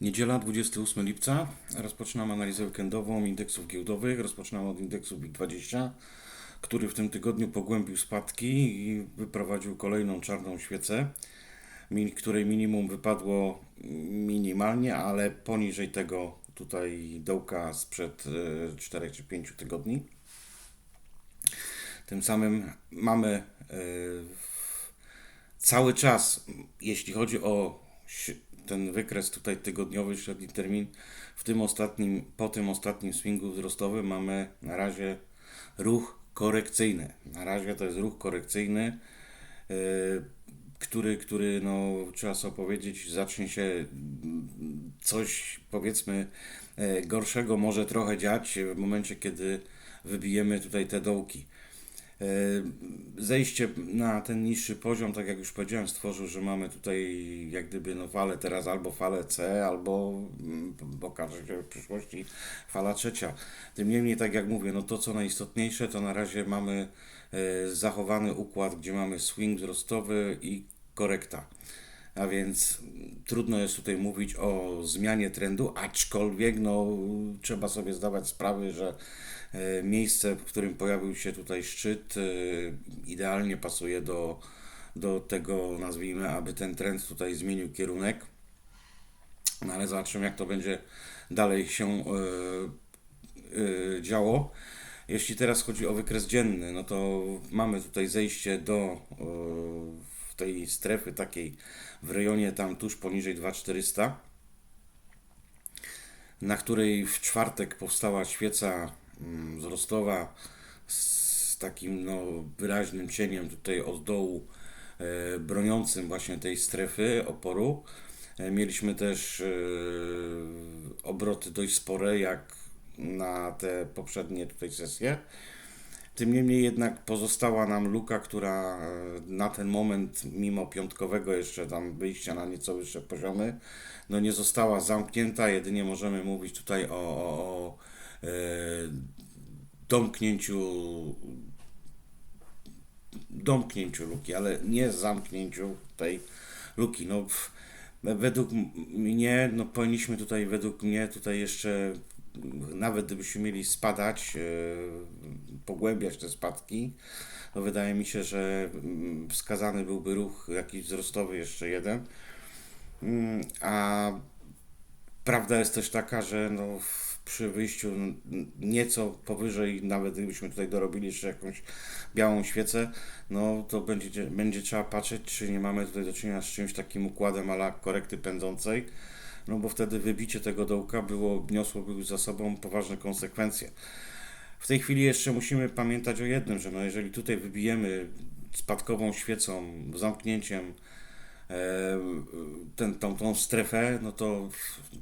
Niedziela 28 lipca. Rozpoczynam analizę weekendową indeksów giełdowych. Rozpoczynam od indeksu WIG20, który w tym tygodniu pogłębił spadki i wyprowadził kolejną czarną świecę, której minimum wypadło minimalnie, ale poniżej tego tutaj dołka sprzed 4 czy 5 tygodni. Tym samym mamy e, cały czas, jeśli chodzi o ten wykres tutaj tygodniowy, średni termin, w tym ostatnim, po tym ostatnim swingu wzrostowym mamy na razie ruch korekcyjny. Na razie to jest ruch korekcyjny, yy, który, który no, trzeba sobie powiedzieć, zacznie się mm, coś powiedzmy e, gorszego może trochę dziać w momencie, kiedy wybijemy tutaj te dołki. E, Zejście na ten niższy poziom, tak jak już powiedziałem, stworzył, że mamy tutaj jak gdyby no falę teraz albo falę C, albo mm, okaże się w przyszłości fala trzecia. Tym niemniej, tak jak mówię, no to co najistotniejsze, to na razie mamy e, zachowany układ, gdzie mamy swing wzrostowy i korekta. A więc mm, trudno jest tutaj mówić o zmianie trendu, aczkolwiek no, trzeba sobie zdawać sprawę, że miejsce, w którym pojawił się tutaj szczyt, e, idealnie pasuje do, do tego, nazwijmy, aby ten trend tutaj zmienił kierunek. No ale zobaczymy, jak to będzie dalej się e, e, działo. Jeśli teraz chodzi o wykres dzienny, no to mamy tutaj zejście do e, tej strefy takiej w rejonie tam tuż poniżej 2400, na której w czwartek powstała świeca mm, wzrostowa z takim no, wyraźnym cieniem tutaj od dołu e, broniącym właśnie tej strefy oporu. E, Mieliśmy też e, obroty dość spore, jak na te poprzednie tutaj sesje. Tym niemniej jednak pozostała nam luka, która na ten moment, mimo piątkowego jeszcze tam wyjścia na nieco wyższe poziomy, no nie została zamknięta. Jedynie możemy mówić tutaj o, o, o domknięciu domknięciu luki, ale nie zamknięciu tej luki. No, według mnie, no powinniśmy tutaj, według mnie tutaj jeszcze, nawet gdybyśmy mieli spadać, e, pogłębiać te spadki, to wydaje mi się, że mm, wskazany byłby ruch jakiś wzrostowy jeszcze jeden. Mm, A Prawda jest też taka, że no, przy wyjściu nieco powyżej, nawet gdybyśmy tutaj dorobili jeszcze jakąś białą świecę, no to będzie, będzie trzeba patrzeć, czy nie mamy tutaj do czynienia z czymś takim układem ala korekty pędzącej, no bo wtedy wybicie tego dołka było, niosłoby już za sobą poważne konsekwencje. W tej chwili jeszcze musimy pamiętać o jednym, że no jeżeli tutaj wybijemy spadkową świecą, zamknięciem ten, tą, tą strefę, no to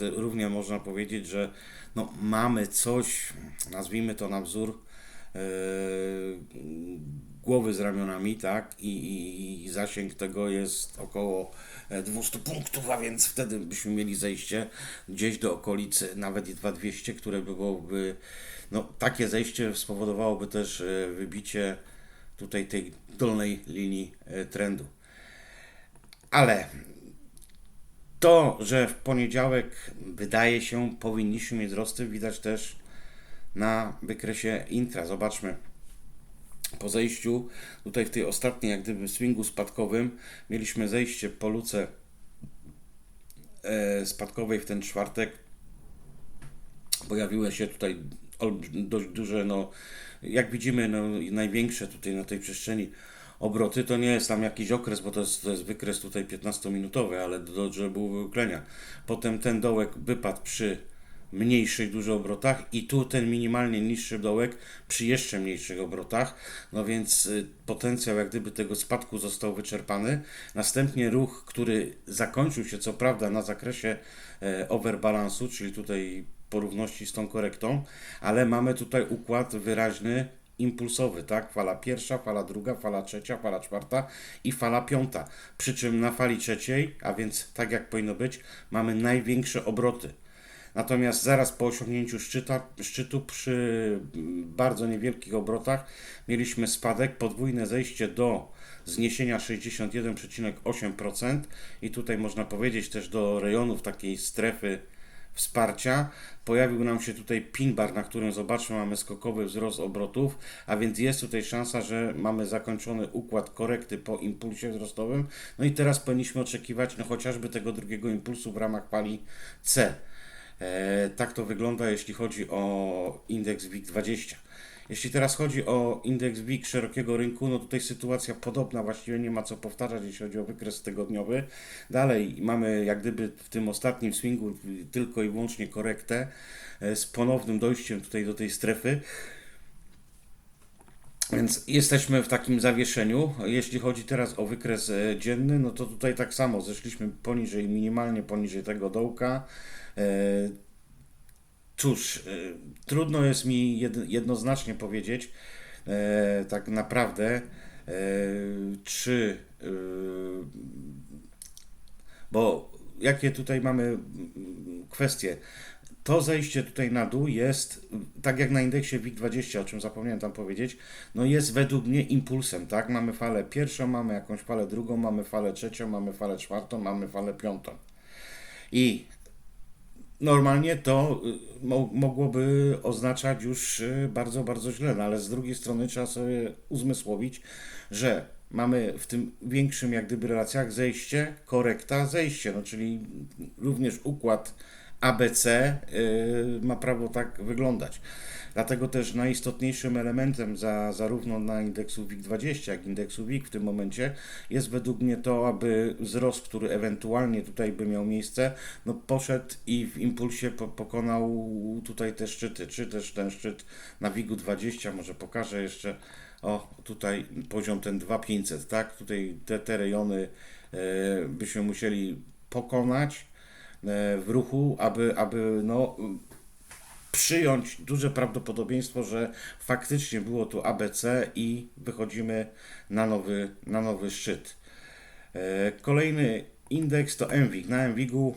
równie można powiedzieć, że no, mamy coś, nazwijmy to na wzór e, głowy z ramionami, tak? I, i, I zasięg tego jest około e, 200 punktów, a więc wtedy byśmy mieli zejście gdzieś do okolicy nawet i 2200, które byłoby, no takie zejście spowodowałoby też e, wybicie tutaj tej dolnej linii e, trendu. Ale to, że w poniedziałek wydaje się powinniśmy mieć wzrosty, widać też na wykresie intra. Zobaczmy. Po zejściu tutaj w tej ostatniej jak gdyby swingu spadkowym mieliśmy zejście po luce e, spadkowej w ten czwartek. Pojawiły się tutaj dość duże, no jak widzimy, no, największe tutaj na tej przestrzeni obroty. To nie jest tam jakiś okres, bo to jest, to jest wykres tutaj 15-minutowy, ale do, do było wyuklenia. Potem ten dołek wypadł przy mniejszych dużo obrotach i tu ten minimalnie niższy dołek przy jeszcze mniejszych obrotach, no więc y, potencjał jak gdyby tego spadku został wyczerpany. Następnie ruch, który zakończył się co prawda na zakresie e, overbalansu, czyli tutaj porówności z tą korektą, ale mamy tutaj układ wyraźny impulsowy, tak? Fala pierwsza, fala druga, fala trzecia, fala czwarta i fala piąta. Przy czym na fali trzeciej, a więc tak jak powinno być, mamy największe obroty. Natomiast zaraz po osiągnięciu szczyta, szczytu przy mm, bardzo niewielkich obrotach mieliśmy spadek, podwójne zejście do zniesienia 61,8% i tutaj można powiedzieć też do rejonów takiej strefy wsparcia. Pojawił nam się tutaj pin bar, na którym zobaczmy mamy skokowy wzrost obrotów, a więc jest tutaj szansa, że mamy zakończony układ korekty po impulsie wzrostowym. No i teraz powinniśmy oczekiwać no chociażby tego drugiego impulsu w ramach pali C. E, tak to wygląda, jeśli chodzi o indeks WIG20. Jeśli teraz chodzi o indeks WIG szerokiego rynku, no tutaj sytuacja podobna, właściwie nie ma co powtarzać, jeśli chodzi o wykres tygodniowy. Dalej mamy jak gdyby w tym ostatnim swingu tylko i wyłącznie korektę e, z ponownym dojściem tutaj do tej strefy. Więc jesteśmy w takim zawieszeniu. Jeśli chodzi teraz o wykres e, dzienny, no to tutaj tak samo zeszliśmy poniżej, minimalnie poniżej tego dołka. Cóż, e, trudno jest mi jed, jednoznacznie powiedzieć, e, tak naprawdę, e, czy, bo jakie tutaj mamy mm, kwestie. To zejście tutaj na dół jest, tak jak na indeksie WIG20, o czym zapomniałem tam powiedzieć, no jest według mnie impulsem, tak? Mamy falę pierwszą, mamy jakąś falę drugą, mamy falę trzecią, mamy falę czwartą, mamy falę piątą. I normalnie to y, mo- mogłoby oznaczać już y, bardzo, bardzo źle, no ale z drugiej strony trzeba sobie uzmysłowić, że mamy w tym większym jak gdyby relacjach zejście, korekta, zejście, no czyli również układ ABC y, ma prawo tak wyglądać. Dlatego też najistotniejszym elementem za, zarówno na indeksu WIG20, jak i indeksu WIG w tym momencie jest według mnie to, aby wzrost, który ewentualnie tutaj by miał miejsce, no poszedł i w impulsie po, pokonał tutaj te szczyty, czy też ten szczyt na WIG-u 20, może pokażę jeszcze, o tutaj poziom ten 2500, tak, tutaj te, te rejony byśmy musieli pokonać w ruchu, aby, aby no, przyjąć duże prawdopodobieństwo, że faktycznie było tu ABC i wychodzimy na nowy, na nowy szczyt. E, Kolejny indeks to MWIG. Na MWIG-u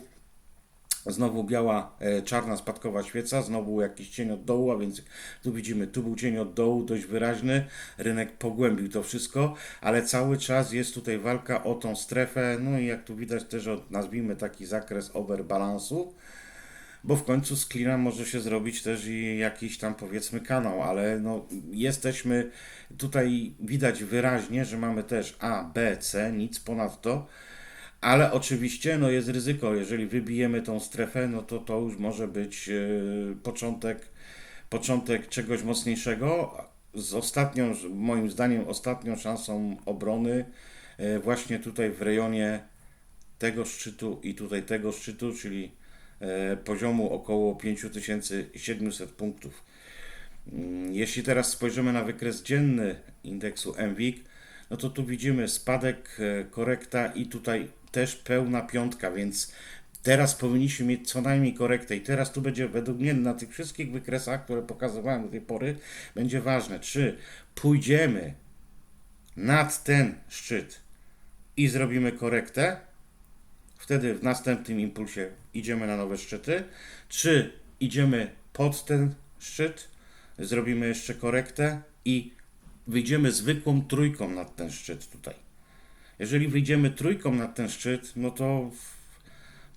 znowu biała, e, czarna spadkowa świeca, znowu jakiś cień od dołu, a więc tu widzimy, tu był cień od dołu dość wyraźny, rynek pogłębił to wszystko, ale cały czas jest tutaj walka o tą strefę, no i jak tu widać też, o, nazwijmy taki zakres overbalansu, bo w końcu z Cleana może się zrobić też i jakiś tam powiedzmy kanał, ale no jesteśmy tutaj widać wyraźnie, że mamy też A, B, C, nic ponadto, ale oczywiście no jest ryzyko, jeżeli wybijemy tą strefę, no to to już może być e, początek, początek czegoś mocniejszego. Z ostatnią, moim zdaniem, ostatnią szansą obrony e, właśnie tutaj w rejonie tego szczytu i tutaj tego szczytu, czyli e, poziomu około 5700 punktów. Mm, Jeśli teraz spojrzymy na wykres dzienny indeksu MWIG, no to tu widzimy spadek, korekta i tutaj też pełna piątka, więc teraz powinniśmy mieć co najmniej korektę i teraz tu będzie według mnie na tych wszystkich wykresach, które pokazywałem do tej pory, będzie ważne, czy pójdziemy nad ten szczyt i zrobimy korektę, wtedy w następnym impulsie idziemy na nowe szczyty, czy idziemy pod ten szczyt, zrobimy jeszcze korektę i wyjdziemy zwykłą trójką nad ten szczyt tutaj. Jeżeli wyjdziemy trójką nad ten szczyt, no to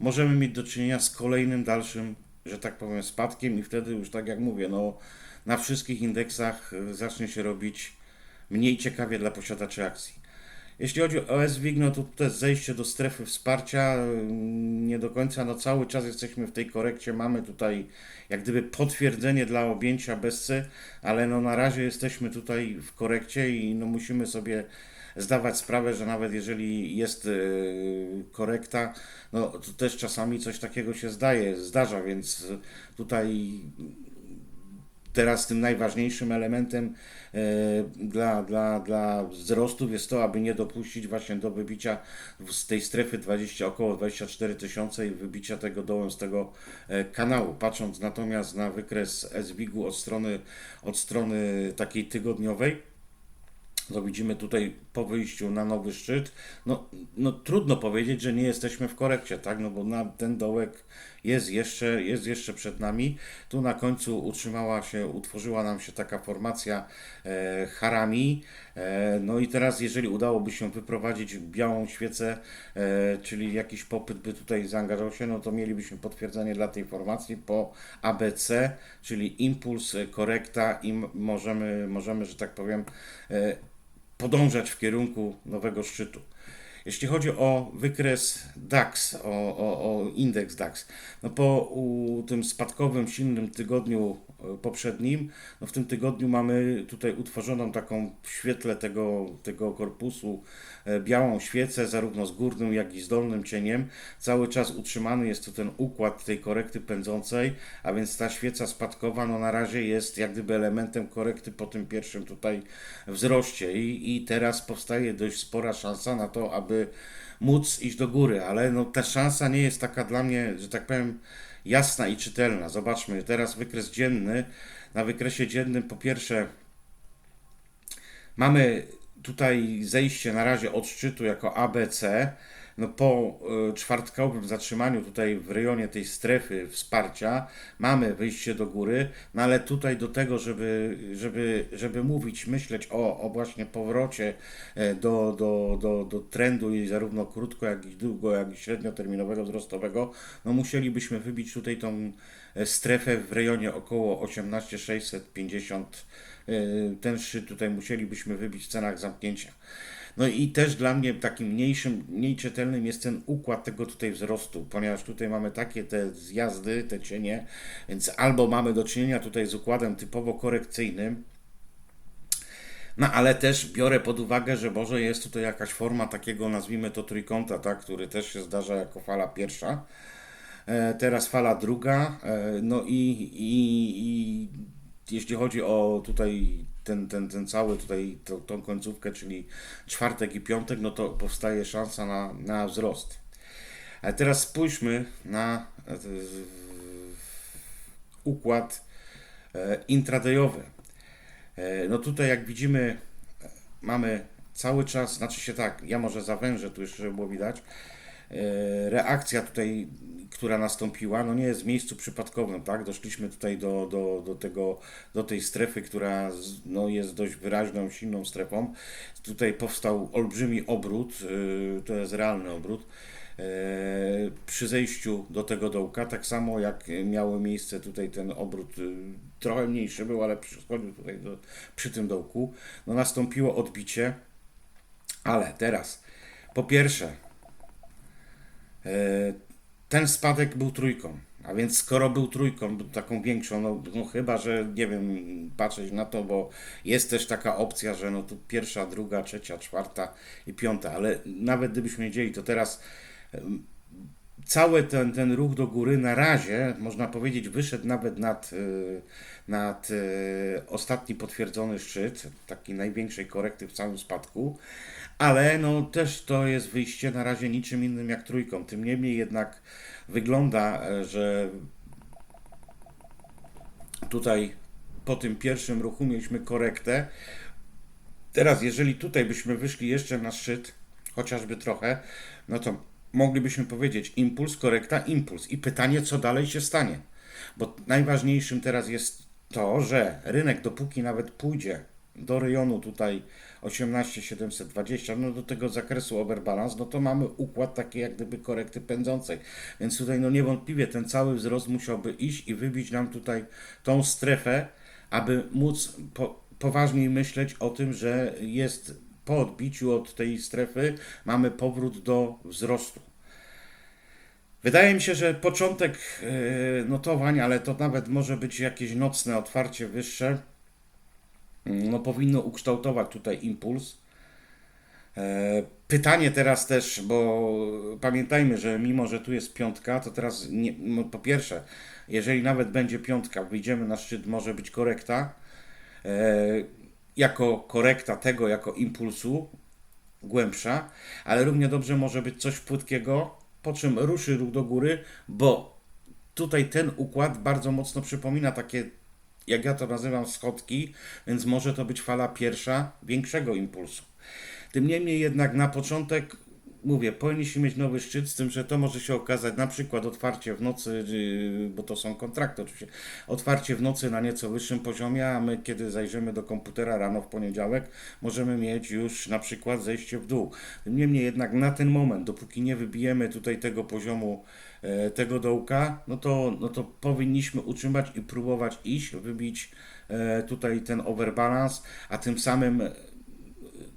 możemy mieć do czynienia z kolejnym dalszym, że tak powiem, spadkiem i wtedy już tak jak mówię, no na wszystkich indeksach y, zacznie się robić mniej ciekawie dla posiadaczy akcji. Jeśli chodzi o SWIG, no to to jest zejście do strefy wsparcia, y, nie do końca, no cały czas jesteśmy w tej korekcie, mamy tutaj jak gdyby potwierdzenie dla objęcia bezcy, ale no na razie jesteśmy tutaj w korekcie i no musimy sobie zdawać sprawę, że nawet jeżeli jest y, korekta, no to też czasami coś takiego się zdaje, zdarza, więc tutaj teraz tym najważniejszym elementem e, dla, dla, dla wzrostów jest to, aby nie dopuścić właśnie do wybicia z tej strefy 20, około 24 tysiące i wybicia tego dołem z tego e, kanału. Patrząc natomiast na wykres SWIG-u od strony, od strony takiej tygodniowej, to widzimy tutaj po wyjściu na nowy szczyt, no, no trudno powiedzieć, że nie jesteśmy w korekcie, tak, no bo na ten dołek jest jeszcze, jest jeszcze przed nami. Tu na końcu utrzymała się, utworzyła nam się taka formacja e, harami, e, no i teraz jeżeli udałoby się wyprowadzić białą świecę, e, czyli jakiś popyt by tutaj zaangażował się, no to mielibyśmy potwierdzenie dla tej formacji po ABC, czyli impuls, korekta i możemy, możemy, że tak powiem, e, podążać w kierunku nowego szczytu. Jeśli chodzi o wykres DAX, o, o, o indeks DAX, no po tym spadkowym, silnym tygodniu poprzednim, no w tym tygodniu mamy tutaj utworzoną taką w świetle tego, tego korpusu e, białą świecę, zarówno z górnym, jak i z dolnym cieniem. Cały czas utrzymany jest tu ten układ tej korekty pędzącej, a więc ta świeca spadkowa no na razie jest jak gdyby elementem korekty po tym pierwszym tutaj wzroście. I, i teraz powstaje dość spora szansa na to, aby móc iść do góry, ale no ta szansa nie jest taka dla mnie, że tak powiem, jasna i czytelna. Zobaczmy, teraz wykres dzienny. Na wykresie dziennym po pierwsze mamy tutaj zejście na razie od szczytu jako ABC. No po e, czwartkowym zatrzymaniu tutaj w rejonie tej strefy wsparcia mamy wyjście do góry, no ale tutaj do tego, żeby, żeby, żeby mówić, myśleć o, o właśnie powrocie e, do, do, do, do trendu i zarówno krótko, jak i długo, jak i średnioterminowego wzrostowego, no musielibyśmy wybić tutaj tą e, strefę w rejonie około 18650 e, ten szczyt tutaj musielibyśmy wybić w cenach zamknięcia. No i też dla mnie takim mniejszym, mniej czytelnym jest ten układ tego tutaj wzrostu, ponieważ tutaj mamy takie te zjazdy, te cienie, więc albo mamy do czynienia tutaj z układem typowo korekcyjnym, no ale też biorę pod uwagę, że może jest tutaj jakaś forma takiego, nazwijmy to trójkąta, tak, który też się zdarza jako fala pierwsza. E, teraz fala druga, e, no i, i, i jeśli chodzi o tutaj ten, ten, ten cały tutaj tą, tą końcówkę, czyli czwartek i piątek, no to powstaje szansa na, na wzrost. A teraz spójrzmy na e, układ e, intradayowy. E, No tutaj jak widzimy mamy cały czas, znaczy się tak, ja może zawężę tu jeszcze, było widać, reakcja tutaj, która nastąpiła, no nie jest w miejscu przypadkowym, tak? Doszliśmy tutaj do, do, do, tego, do tej strefy, która no, jest dość wyraźną, silną strefą. Tutaj powstał olbrzymi obrót, e, to jest realny obrót, e, przy zejściu do tego dołka, tak samo jak miało miejsce tutaj ten obrót, e, trochę mniejszy był, ale przychodził tutaj do, przy tym dołku, no nastąpiło odbicie, ale teraz, po pierwsze, E, ten spadek był trójką. A więc skoro był trójką, taką większą, no, no chyba, że nie wiem, patrzeć na to, bo jest też taka opcja, że no tu pierwsza, druga, trzecia, czwarta i piąta, ale nawet gdybyśmy wiedzieli, to teraz cały ten, ten ruch do góry na razie, można powiedzieć, wyszedł nawet nad, y, nad y, ostatni potwierdzony szczyt, taki największej korekty w całym spadku, ale no też to jest wyjście na razie niczym innym jak trójką. Tym niemniej jednak wygląda, e, że tutaj po tym pierwszym ruchu mieliśmy korektę. Teraz, jeżeli tutaj byśmy wyszli jeszcze na szczyt, chociażby trochę, no to moglibyśmy powiedzieć impuls, korekta, impuls. I pytanie, co dalej się stanie. Bo najważniejszym teraz jest to, że rynek, dopóki nawet pójdzie do rejonu tutaj 18720, no do tego zakresu overbalance, no to mamy układ taki jak gdyby korekty pędzącej. Więc tutaj no niewątpliwie ten cały wzrost musiałby iść i wybić nam tutaj tą strefę, aby móc po, poważniej myśleć o tym, że jest po odbiciu od tej strefy mamy powrót do wzrostu. Wydaje mi się, że początek e, notowań, ale to nawet może być jakieś nocne otwarcie wyższe, no powinno ukształtować tutaj impuls. E, Pytanie teraz też, bo pamiętajmy, że mimo, że tu jest piątka, to teraz nie, no po pierwsze, jeżeli nawet będzie piątka, wyjdziemy na szczyt, może być korekta. Jako korekta tego, jako impulsu głębsza, ale równie dobrze może być coś płytkiego, po czym ruszy ruch do góry, bo tutaj ten układ bardzo mocno przypomina takie jak ja to nazywam, schodki, więc może to być fala pierwsza większego impulsu. Tym niemniej jednak na początek mówię, powinniśmy mieć nowy szczyt, z tym, że to może się okazać na przykład otwarcie w nocy, yy, bo to są kontrakty oczywiście, otwarcie w nocy na nieco wyższym poziomie, a my kiedy zajrzymy do komputera rano w poniedziałek, możemy mieć już na przykład zejście w dół. Niemniej jednak na ten moment, dopóki nie wybijemy tutaj tego poziomu, e, tego dołka, no to, no to powinniśmy utrzymać i próbować iść, wybić e, tutaj ten overbalance, a tym samym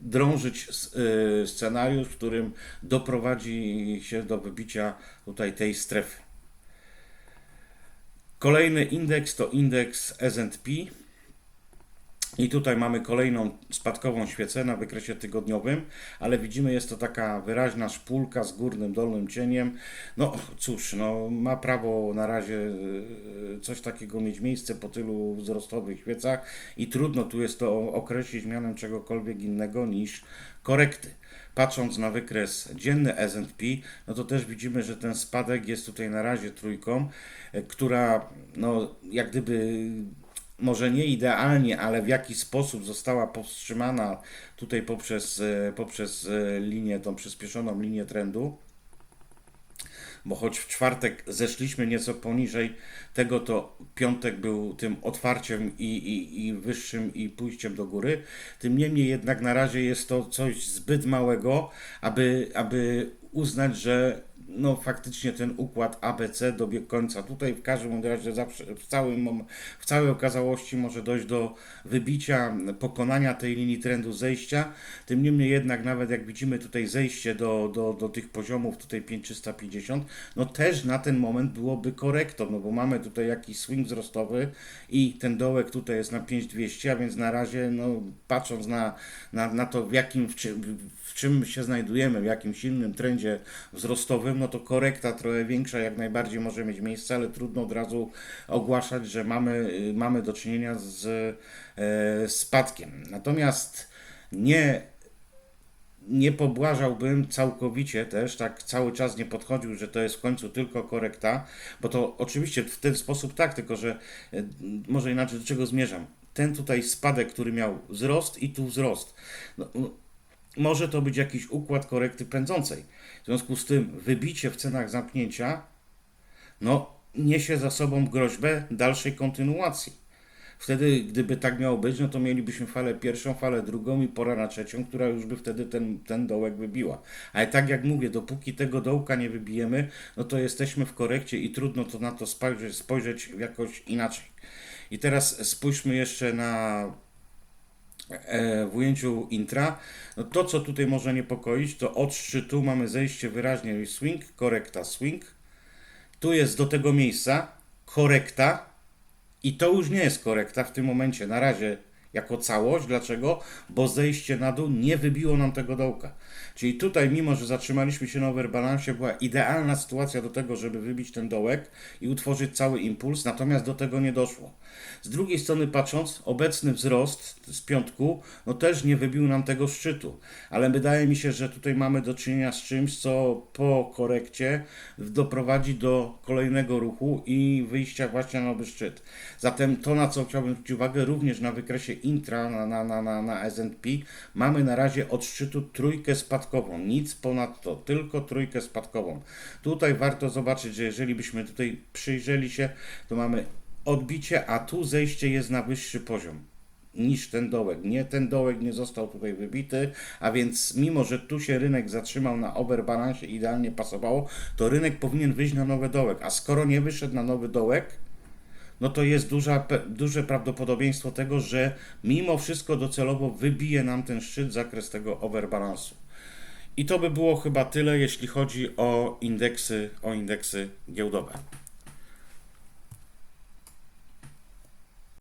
drążyć y, scenariusz, w którym doprowadzi się do wybicia tutaj tej strefy. Kolejny indeks to indeks S&P. I tutaj mamy kolejną spadkową świecę na wykresie tygodniowym, ale widzimy, jest to taka wyraźna szpulka z górnym, dolnym cieniem. No cóż, no, ma prawo na razie e, coś takiego mieć miejsce po tylu wzrostowych świecach i trudno tu jest to określić mianem czegokolwiek innego niż korekty. Patrząc na wykres dzienny S&P, no to też widzimy, że ten spadek jest tutaj na razie trójką, e, która no jak gdyby może nie idealnie, ale w jaki sposób została powstrzymana tutaj poprzez, e, poprzez e, linię, tą przyspieszoną linię trendu. Bo choć w czwartek zeszliśmy nieco poniżej tego, to piątek był tym otwarciem i, i, i wyższym i pójściem do góry. Tym niemniej jednak na razie jest to coś zbyt małego, aby, aby uznać, że no faktycznie ten układ ABC dobiegł końca. Tutaj w każdym razie zawsze, w, całym, w całej okazałości może dojść do wybicia, pokonania tej linii trendu zejścia. Tym niemniej jednak nawet jak widzimy tutaj zejście do, do, do tych poziomów tutaj 5350, no też na ten moment byłoby korektą, no bo mamy tutaj jakiś swing wzrostowy i ten dołek tutaj jest na 5200, a więc na razie no patrząc na, na, na to w jakim, w w czym się znajdujemy, w jakim silnym trendzie wzrostowym, no to korekta trochę większa jak najbardziej może mieć miejsce, ale trudno od razu ogłaszać, że mamy, y, mamy do czynienia z e, spadkiem. Natomiast nie nie pobłażałbym całkowicie też, tak cały czas nie podchodził, że to jest w końcu tylko korekta, bo to oczywiście w ten sposób tak, tylko że e, może inaczej do czego zmierzam. Ten tutaj spadek, który miał wzrost i tu wzrost. No, no, może to być jakiś układ korekty pędzącej. W związku z tym wybicie w cenach zamknięcia no, niesie za sobą groźbę dalszej kontynuacji. Wtedy, gdyby tak miało być, no to mielibyśmy falę pierwszą, falę drugą i pora na trzecią, która już by wtedy ten, ten dołek wybiła. Ale tak jak mówię, dopóki tego dołka nie wybijemy, no to jesteśmy w korekcie i trudno to na to spojrzeć, spojrzeć jakoś inaczej. I teraz spójrzmy jeszcze na w ujęciu intra, no to co tutaj może niepokoić, to od szczytu mamy zejście wyraźnie swing, korekta, swing. Tu jest do tego miejsca korekta i to już nie jest korekta w tym momencie, na razie jako całość. Dlaczego? Bo zejście na dół nie wybiło nam tego dołka. Czyli tutaj, mimo że zatrzymaliśmy się na overbalansie, była idealna sytuacja do tego, żeby wybić ten dołek i utworzyć cały impuls, natomiast do tego nie doszło. Z drugiej strony patrząc, obecny wzrost z piątku, no też nie wybił nam tego szczytu, ale wydaje mi się, że tutaj mamy do czynienia z czymś, co po korekcie doprowadzi do kolejnego ruchu i wyjścia właśnie na nowy szczyt. Zatem to, na co chciałbym zwrócić uwagę, również na wykresie intra, na, na, na, na, na S&P, mamy na razie od szczytu trójkę spadkową, nic ponad to, tylko trójkę spadkową. Tutaj warto zobaczyć, że jeżeli byśmy tutaj przyjrzeli się, to mamy odbicie, a tu zejście jest na wyższy poziom niż ten dołek. Nie, ten dołek nie został tutaj wybity, a więc mimo, że tu się rynek zatrzymał na overbalansie idealnie pasowało, to rynek powinien wyjść na nowy dołek, a skoro nie wyszedł na nowy dołek, no to jest duża, duże prawdopodobieństwo tego, że mimo wszystko docelowo wybije nam ten szczyt, zakres tego overbalansu. I to by było chyba tyle, jeśli chodzi o indeksy, o indeksy giełdowe.